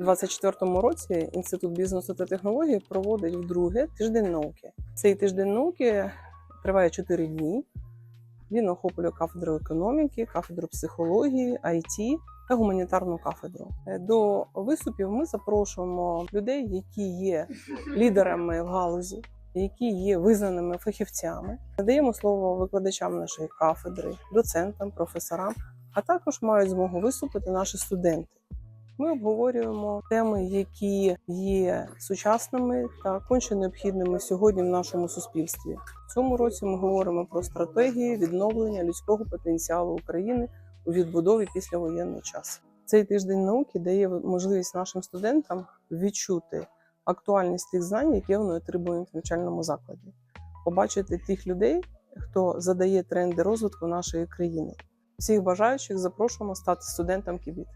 У 2024 році Інститут бізнесу та технологій проводить вдруге тиждень науки. Цей тиждень науки триває 4 дні. Він охоплює кафедру економіки, кафедру психології, IT та гуманітарну кафедру. Е, До виступів ми запрошуємо людей, які є лідерами в галузі, які є визнаними фахівцями. Надаємо слово викладачам нашої кафедри, доцентам, професорам, а також мають змогу виступити наші студенти. Ми обговорюємо теми, які є сучасними та конче необхідними сьогодні в нашому суспільстві. В цьому році ми говоримо про стратегії відновлення людського потенціалу України у відбудові післявоєнний час. Цей тиждень науки дає можливість нашим студентам відчути актуальність тих знань, які вони отримують в навчальному закладі, побачити тих людей, хто задає тренди розвитку нашої країни. Всіх бажаючих запрошуємо стати студентом КІБІТ.